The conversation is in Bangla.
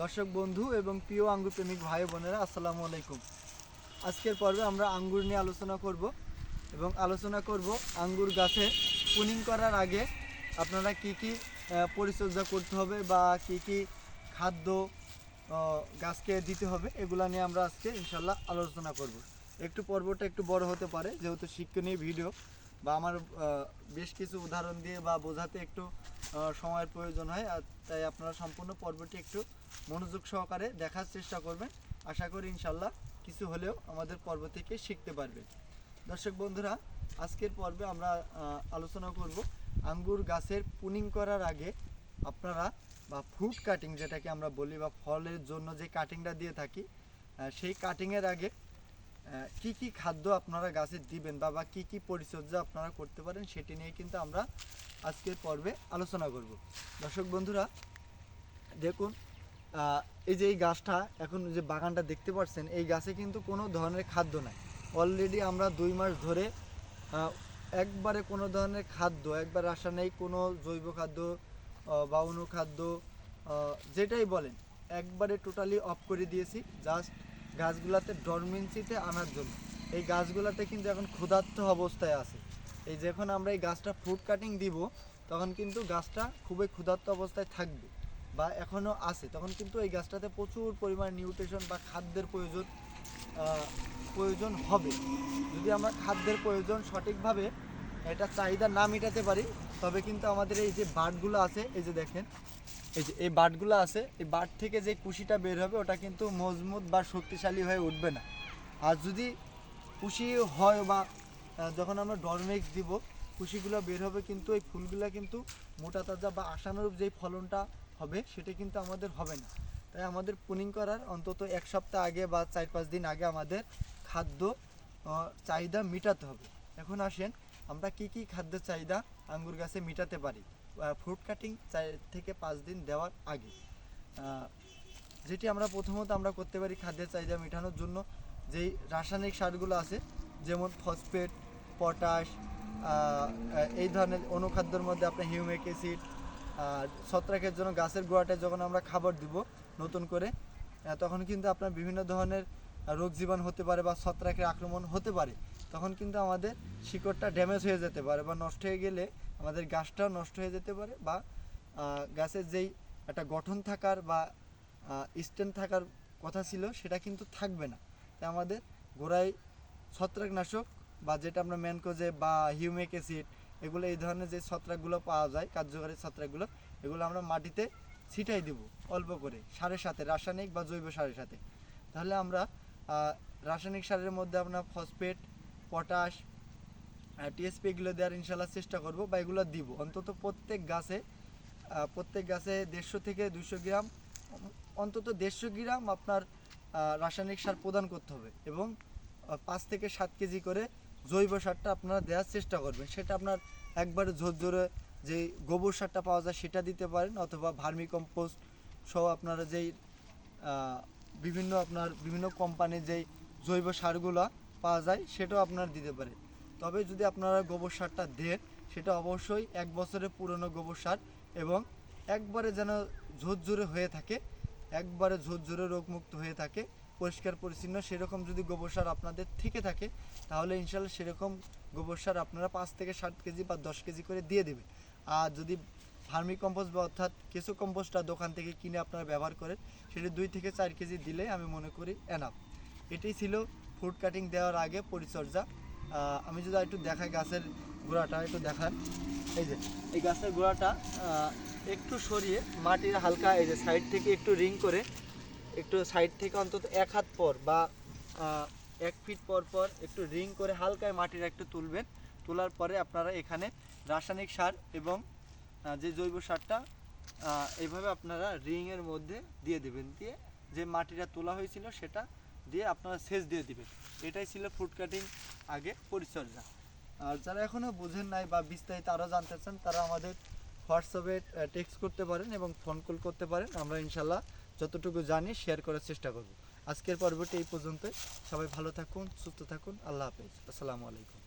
দর্শক বন্ধু এবং প্রিয় আঙ্গুর প্রেমিক ভাই বোনেরা, আসসালামু আলাইকুম। আজকের পর্বে আমরা আঙ্গুর নিয়ে আলোচনা করব এবং আলোচনা করব আঙ্গুর গাছে পুনিং করার আগে আপনারা কি কি পরিচর্যা করতে হবে বা কি কি খাদ্য গাছকে দিতে হবে এগুলা নিয়ে আমরা আজকে ইনশাল্লাহ আলোচনা করব। একটু পর্বটা একটু বড় হতে পারে, যেহেতু শিক্ষণীয় ভিডিও বা আমার বেশ কিছু উদাহরণ দিয়ে বা বোঝাতে একটু সময়ের প্রয়োজন হয়, আর তাই আপনারা সম্পূর্ণ পর্বটি একটু মনোযোগ সহকারে দেখার চেষ্টা করবেন। আশা করি ইনশাল্লাহ কিছু হলেও আমাদের পর্ব থেকে শিখতে পারবেন। দর্শক বন্ধুরা, আজকের পর্বে আমরা আলোচনা করব আঙ্গুর গাছের পুনিং করার আগে আপনারা বা ফ্রুট কাটিং যেটাকে আমরা বলি বা ফলের জন্য যে কাটিংটা দিয়ে থাকি সেই কাটিংয়ের আগে কি কি খাদ্য আপনারা গাছে দিবেন বা বা কি কি পরিচর্যা আপনারা করতে পারেন সেটি নিয়ে কিন্তু আমরা আজকের পর্বে আলোচনা করব। দর্শক বন্ধুরা, দেখুন এই যে এই গাছটা, এখন যে বাগানটা দেখতে পাচ্ছেন, এই গাছে কিন্তু কোনো ধরনের খাদ্য নাই। অলরেডি আমরা দুই মাস ধরে একবারে কোনো ধরনের খাদ্য, একবার রাসায়নিক কোনো জৈব খাদ্য বা অনুখাদ্য যেটাই বলেন, একবারে টোটালি অফ করে দিয়েছি জাস্ট গাছগুলাতে ডরমেন্সিতে আনার জন্য। এই গাছগুলাতে কিন্তু এখন ক্ষুধার্ত অবস্থায় আছে। এই যখন আমরা এই গাছটা ফ্রুট কাটিং দিব, তখন কিন্তু গাছটা খুবই ক্ষুধার্ত অবস্থায় থাকবে বা এখনও আছে। তখন কিন্তু এই গাছটাতে প্রচুর পরিমাণ নিউট্রিশন বা খাদ্যের প্রয়োজন প্রয়োজন হবে। যদি আমরা খাদ্যের প্রয়োজন সঠিকভাবে এটা চাহিদা না মেটাতে পারি, তবে কিন্তু আমাদের এই যে বাটগুলো আছে, এই যে দেখেন, এই যে এই বাটগুলো আছে, এই বাট থেকে যে কুশিটা বের হবে, ওটা কিন্তু মজবুত বা শক্তিশালী হয়ে উঠবে না। আর যদি কুশি হয় বা যখন আমরা ডরমেক্স দিব, কুশিগুলো বের হবে কিন্তু এই ফুলগুলো কিন্তু মোটা তাজা বা আশানুরূপ যেই ফলনটা হবে, সেটা কিন্তু আমাদের হবে না। তাই আমাদের পুনিং করার অন্তত এক সপ্তাহ আগে বা চার পাঁচ দিন আগে আমাদের খাদ্য চাহিদা মেটাতে হবে। এখন আসেন আমরা কি কি খাদ্য চাহিদা আঙ্গুর গাছে মেটাতে পারি? ফ্রুট কাটিং থেকে পাঁচ দিন দেওয়ার আগে। যেটি আমরা প্রথমত আমরা করতে পারি খাদ্যের চাহিদা মেটানোর জন্য যেই রাসায়নিক সারগুলো আছে, যেমন ফসফেট পটাশ এই ধরনের অনুখাদ্যের মধ্যে আপনার হিউমিক অ্যাসিড ছত্রাকের জন্য গাছের গোড়াটা যখন আমরা খাবার দিব নতুন করে তখন কিন্তু আপনার বিভিন্ন ধরনের রোগ জীবাণু হতে পারে বা ছত্রাকের আক্রমণ হতে পারে, তখন কিন্তু আমাদের শিকড়টা ড্যামেজ হয়ে যেতে পারে বা নষ্ট হয়ে গেলে আমাদের গাছটাও নষ্ট হয়ে যেতে পারে বা গাছের যেই একটা গঠন থাকার বা স্ট্যান্ড থাকার কথা ছিল সেটা কিন্তু থাকবে না। তাই আমাদের গোড়ায় ছত্রাকনাশক বা যেটা আমরা ম্যানকোজে বা হিউমিক অ্যাসিড এগুলো এই ধরনের যে ছত্রাকগুলো পাওয়া যায়, কার্যকরী ছত্রাকগুলো, এগুলো আমরা মাটিতে ছিটাই দেব অল্প করে সারের সাথে রাসায়নিক বা জৈব সারের সাথে তাহলে আমরা রাসায়নিক সারের মধ্যে আপনার ফসফেট পটাশ টিএসপি এগুলো দেওয়ার ইনশাল্লাহ চেষ্টা করব বা এগুলো দিব। অন্তত প্রত্যেক গাছে প্রত্যেক গাছে দেড়শো থেকে দুশো গ্রাম, অন্তত দেড়শো গ্রাম আপনার রাসায়নিক সার প্রদান করতে হবে এবং পাঁচ থেকে সাত কেজি করে জৈব সারটা আপনারা দেওয়ার চেষ্টা করবেন। সেটা আপনার একবারে ঝোরঝোরে যে গোবর সারটা পাওয়া যায় সেটা দিতে পারেন অথবা ভার্মি কম্পোস্ট সহ আপনারা যেই বিভিন্ন আপনার বিভিন্ন কোম্পানির যেই জৈব সারগুলো পাওয়া যায়, সেটাও আপনার দিতে পারে। তবে যদি আপনারা গোবর সারটা দেন, সেটা অবশ্যই এক বছরের পুরনো গোবর সার এবং একবারে যেন ঝোরঝোরে হয়ে থাকে, একবারে ঝোরঝোরে রোগমুক্ত হয়ে থাকে, পরিষ্কার পরিচ্ছন্ন, সেরকম যদি গোবর সার আপনাদের থেকে থাকে, তাহলে ইনশাল্লাহ সেরকম গোবর সার আপনারা পাঁচ থেকে ষাট কেজি বা দশ কেজি করে দিয়ে দেবে আর যদি ভার্মি কম্পোস্ট বা অর্থাৎ কেঁচো কম্পোস্টটা দোকান থেকে কিনে আপনারা ব্যবহার করেন, সেটা দুই থেকে চার কেজি দিলে আমি মনে করি এনাফ এটাই ছিল ফুড কাটিং দেওয়ার আগে পরিচর্যা। আমি যদি একটু দেখাই গাছের গোড়াটা, একটু দেখান। এই যে, এই গাছের গোড়াটা একটু সরিয়ে মাটির হালকা এই যে সাইড থেকে একটু রিং করে একটু সাইড থেকে অন্তত এক হাত পর বা এক ফিট পর পর একটু রিং করে হালকায় মাটির একটু তুলবেন। তোলার পরে আপনারা এখানে রাসায়নিক সার এবং যে জৈব সারটা এইভাবে আপনারা রিংয়ের মধ্যে দিয়ে দেবেন। দিয়ে যে মাটিটা তোলা হয়েছিল সেটা দিয়ে আপনারা সেচ দিয়ে দিবেন। এটাই ছিল ফ্রুট কাটিং আগে পরিচর্যা। আর যারা এখনও বোঝেন নাই বা বিস্তারিত আরও জানতে চান, তারা আমাদের হোয়াটসঅ্যাপে টেক্সট করতে পারেন এবং ফোন কল করতে পারেন। আমরা ইনশাল্লাহ যতটুকু জানি শেয়ার করার চেষ্টা করব। আজকের পর্বটি এই পর্যন্ত সবাই ভালো থাকুন, সুস্থ থাকুন। আল্লাহ হাফেজ। আসসালামু আলাইকুম।